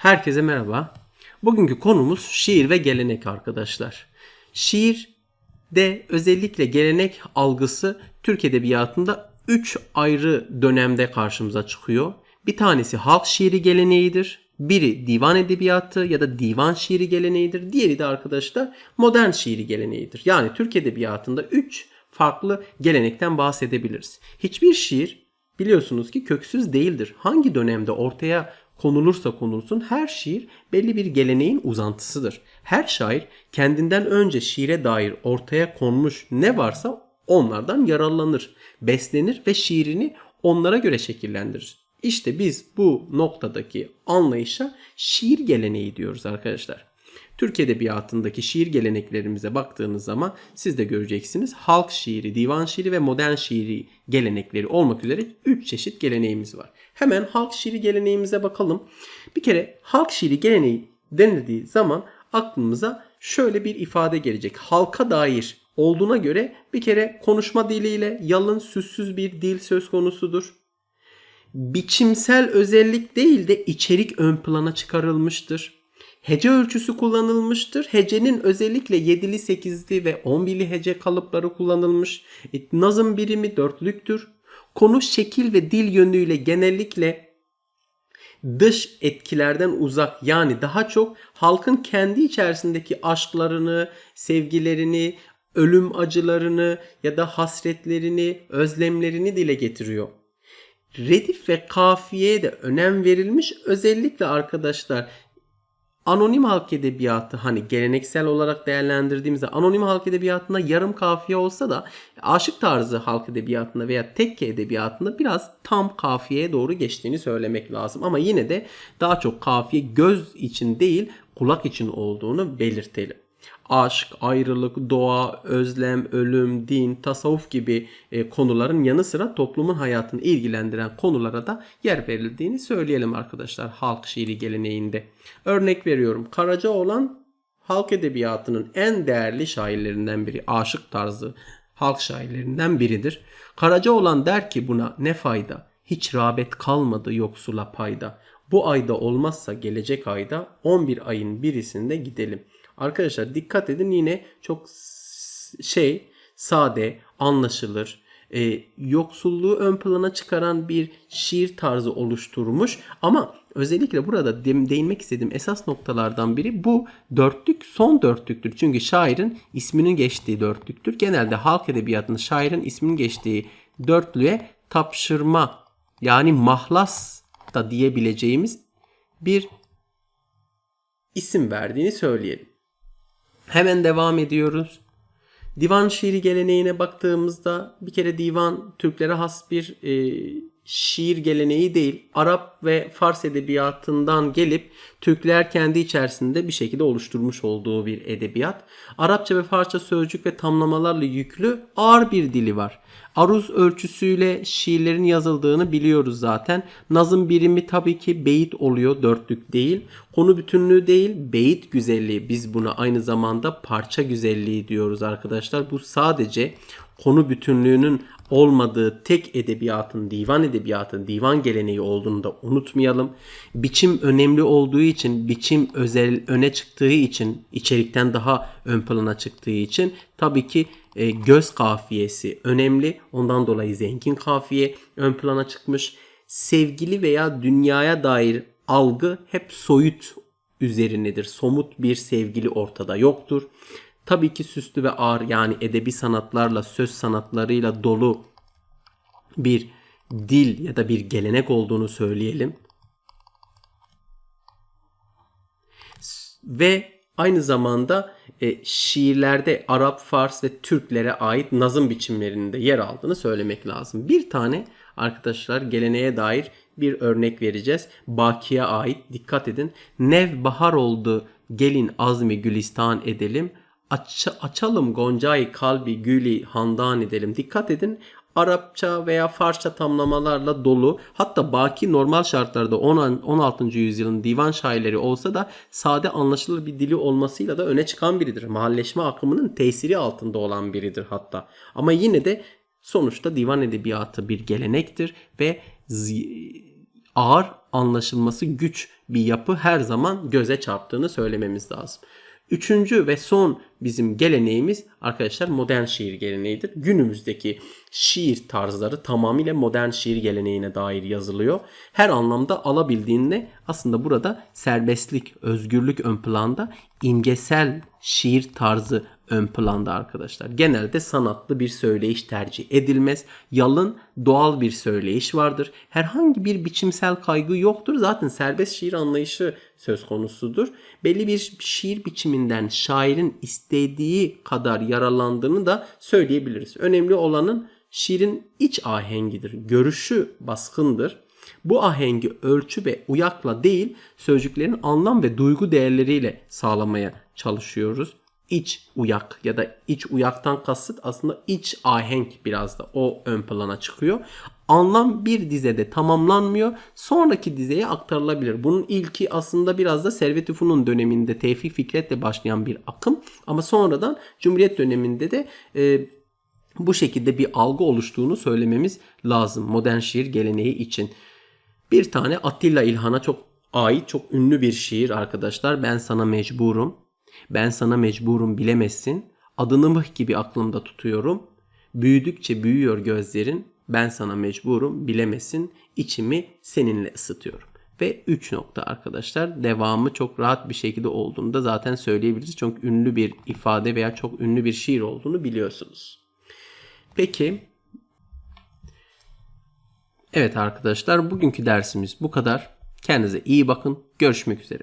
Herkese merhaba. Bugünkü konumuz şiir ve gelenek arkadaşlar. Şiir de özellikle gelenek algısı Türk Edebiyatı'nda 3 ayrı dönemde karşımıza çıkıyor. Bir tanesi halk şiiri geleneğidir. Biri divan edebiyatı ya da divan şiiri geleneğidir. Diğeri de arkadaşlar modern şiiri geleneğidir. Yani Türk Edebiyatı'nda 3 farklı gelenekten bahsedebiliriz. Hiçbir şiir biliyorsunuz ki köksüz değildir. Hangi dönemde ortaya konulursa konulsun her şiir belli bir geleneğin uzantısıdır. Her şair kendinden önce şiire dair ortaya konmuş ne varsa onlardan yararlanır, beslenir ve şiirini onlara göre şekillendirir. İşte biz bu noktadaki anlayışa şiir geleneği diyoruz arkadaşlar. Türk Edebiyatı'ndaki şiir geleneklerimize baktığınız zaman siz de göreceksiniz. Halk şiiri, divan şiiri ve modern şiiri gelenekleri olmak üzere 3 çeşit geleneğimiz var. Hemen halk şiiri geleneğimize bakalım. Bir kere halk şiiri geleneği denildiği zaman aklımıza şöyle bir ifade gelecek. Halka dair olduğuna göre bir kere konuşma diliyle yalın süssüz bir dil söz konusudur. Biçimsel özellik değil de içerik ön plana çıkarılmıştır. Hece ölçüsü kullanılmıştır. Hecenin özellikle 7'li, 8'li ve 11'li hece kalıpları kullanılmış. Nazım birimi dörtlüktür. Konu şekil ve dil yönüyle genellikle dış etkilerden uzak yani daha çok halkın kendi içerisindeki aşklarını, sevgilerini, ölüm acılarını ya da hasretlerini, özlemlerini dile getiriyor. Redif ve kafiyeye de önem verilmiş. Özellikle arkadaşlar anonim halk edebiyatı hani geleneksel olarak değerlendirdiğimizde anonim halk edebiyatında yarım kafiye olsa da aşık tarzı halk edebiyatında veya tekke edebiyatında biraz tam kafiyeye doğru geçtiğini söylemek lazım. Ama yine de daha çok kafiye göz için değil kulak için olduğunu belirtelim aşk, ayrılık, doğa, özlem, ölüm, din, tasavvuf gibi e, konuların yanı sıra toplumun hayatını ilgilendiren konulara da yer verildiğini söyleyelim arkadaşlar halk şiiri geleneğinde. Örnek veriyorum Karacaoğlan halk edebiyatının en değerli şairlerinden biri. Aşık tarzı halk şairlerinden biridir. Karacaoğlan der ki buna ne fayda? Hiç rağbet kalmadı yoksula payda. Bu ayda olmazsa gelecek ayda 11 ayın birisinde gidelim. Arkadaşlar dikkat edin yine çok şey sade, anlaşılır, e, yoksulluğu ön plana çıkaran bir şiir tarzı oluşturmuş. Ama özellikle burada değinmek istediğim esas noktalardan biri bu dörtlük son dörtlüktür. Çünkü şairin isminin geçtiği dörtlüktür. Genelde halk edebiyatında şairin isminin geçtiği dörtlüğe tapşırma yani mahlas da diyebileceğimiz bir isim verdiğini söyleyelim. Hemen devam ediyoruz. Divan şiiri geleneğine baktığımızda bir kere divan Türklere has bir e, şiir geleneği değil. Arap ve Fars edebiyatından gelip Türkler kendi içerisinde bir şekilde oluşturmuş olduğu bir edebiyat. Arapça ve Farsça sözcük ve tamlamalarla yüklü ağır bir dili var. Aruz ölçüsüyle şiirlerin yazıldığını biliyoruz zaten. Nazım birimi tabii ki beyit oluyor, dörtlük değil. Konu bütünlüğü değil, beyit güzelliği. Biz buna aynı zamanda parça güzelliği diyoruz arkadaşlar. Bu sadece konu bütünlüğünün olmadığı tek edebiyatın divan edebiyatı, divan geleneği olduğunu da unutmayalım. Biçim önemli olduğu için, biçim özel öne çıktığı için, içerikten daha ön plana çıktığı için tabii ki e, göz kafiyesi önemli. Ondan dolayı zengin kafiye ön plana çıkmış. Sevgili veya dünyaya dair algı hep soyut üzerinedir. Somut bir sevgili ortada yoktur. Tabii ki süslü ve ağır yani edebi sanatlarla, söz sanatlarıyla dolu bir dil ya da bir gelenek olduğunu söyleyelim. Ve aynı zamanda e, şiirlerde Arap, Fars ve Türklere ait nazım biçimlerinde yer aldığını söylemek lazım. Bir tane arkadaşlar geleneğe dair bir örnek vereceğiz. Baki'ye ait dikkat edin. Nev bahar oldu gelin azmi gülistan edelim. Aç, açalım goncayı kalbi gülü handan edelim. Dikkat edin Arapça veya Farsça tamlamalarla dolu. Hatta Baki normal şartlarda 16. yüzyılın divan şairleri olsa da sade anlaşılır bir dili olmasıyla da öne çıkan biridir. Mahalleşme akımının tesiri altında olan biridir hatta. Ama yine de sonuçta divan edebiyatı bir gelenektir ve ağır anlaşılması güç bir yapı her zaman göze çarptığını söylememiz lazım. Üçüncü ve son bizim geleneğimiz arkadaşlar modern şiir geleneğidir. Günümüzdeki şiir tarzları tamamıyla modern şiir geleneğine dair yazılıyor. Her anlamda alabildiğinde aslında burada serbestlik, özgürlük ön planda, imgesel şiir tarzı ön planda arkadaşlar. Genelde sanatlı bir söyleyiş tercih edilmez. Yalın, doğal bir söyleyiş vardır. Herhangi bir biçimsel kaygı yoktur. Zaten serbest şiir anlayışı söz konusudur. Belli bir şiir biçiminden şairin istediği kadar yaralandığını da söyleyebiliriz. Önemli olanın şiirin iç ahengidir. Görüşü baskındır. Bu ahengi ölçü ve uyakla değil sözcüklerin anlam ve duygu değerleriyle sağlamaya çalışıyoruz. İç uyak ya da iç uyaktan kasıt aslında iç ahenk biraz da o ön plana çıkıyor. Anlam bir dizede tamamlanmıyor. Sonraki dizeye aktarılabilir. Bunun ilki aslında biraz da Servet Üfun'un döneminde Tevfik Fikret'le başlayan bir akım. Ama sonradan Cumhuriyet döneminde de e, bu şekilde bir algı oluştuğunu söylememiz lazım modern şiir geleneği için. Bir tane Atilla İlhan'a çok ait çok ünlü bir şiir arkadaşlar. Ben sana mecburum. Ben sana mecburum bilemezsin. Adını mıh gibi aklımda tutuyorum. Büyüdükçe büyüyor gözlerin. Ben sana mecburum bilemesin. İçimi seninle ısıtıyorum. Ve 3 nokta arkadaşlar. Devamı çok rahat bir şekilde olduğunu da zaten söyleyebiliriz. Çok ünlü bir ifade veya çok ünlü bir şiir olduğunu biliyorsunuz. Peki Evet arkadaşlar bugünkü dersimiz bu kadar. Kendinize iyi bakın. Görüşmek üzere.